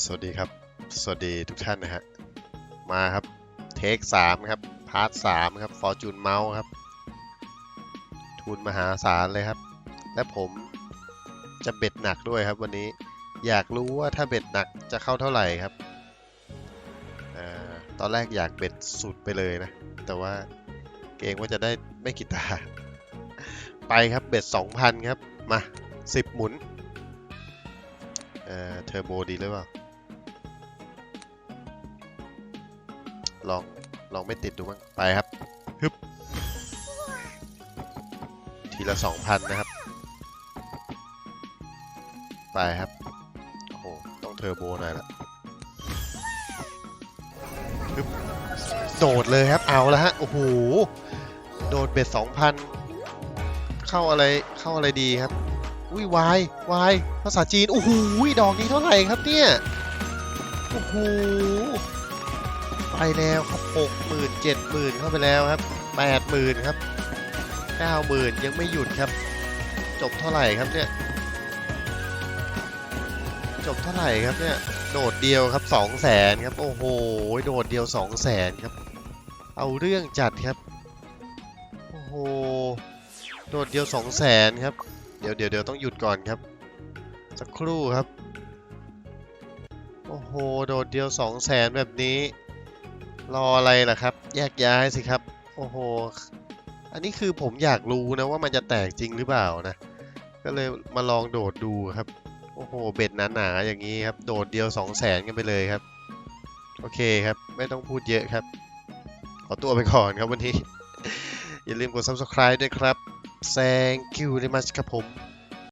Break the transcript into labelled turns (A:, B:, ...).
A: สวัสดีครับ สวัสดีทุกท่านนะฮะ มาครับ เทคสามครับ พาร์ทสามครับ ฟอร์จูนเมาส์ครับ ทุนมหาศาลเลยครับ และผมจะเบ็ดหนักด้วยครับ วันนี้ อยากรู้ว่าถ้าเบ็ดหนักจะเข้าเท่าไหร่ครับอตอนแรกอยากเบ็ดสุดไปเลยนะ แต่ว่าเกรงว่าจะได้ไม่กี่ตา ไปครับเบ็ด2,000ครับ มา10หมุน เอ่อ เทอร์โบดีหรือเปล่า ลองลองไม่ติดดูบ้างไปครับฮึบทีละสองพันนะครับ ไปครับโอ้โหต้องเทอร์โบหน่อยละฮึบโดดเลยครับเอาแล้วฮะโอ้โหโดดเบ็ดสองพันเข้าอะไรเข้าอะไรดีครับอุ้ยวายวายภาษาจีนโอ้โหดอกนี้เท่าไหร่ครับเนี่ยโอ้โห ไปแล้วครับหกหมื่นเจ็ดหมื่นเข้าไปแล้วครับแปดหมื่นครับเก้าหมื่นยังไม่หยุดครับ จบเท่าไหร่ครับเนี่ย จบเท่าไหร่ครับเนี่ย โดดเดียวครับสองแสนครับ โอ้โห โดดเดียวสองแสนครับ เอาเรื่องจัดครับ โอ้โห โดดเดียวสองแสนครับ เดี๋ยวเดี๋ยวเดี๋ยวต้องหยุดก่อนครับ สักครู่ครับ โอ้โห โดดเดียวสองแสนแบบนี้ รออะไรล่ะครับ แยกย้ายสิครับ โอ้โห อันนี้คือผมอยากรู้นะว่ามันจะแตกจริงหรือเปล่านะ ก็เลยมาลองโดดดูครับ โอ้โห เบ็ดหนาๆอย่างนี้ครับ โดดเดียวสองแสนกันไปเลยครับ โอเคครับ ไม่ต้องพูดเยอะครับ ขอตัวไปก่อนครับวันนี้ อย่าลืมกด subscribe ด้วยครับ thank you very much ครับผม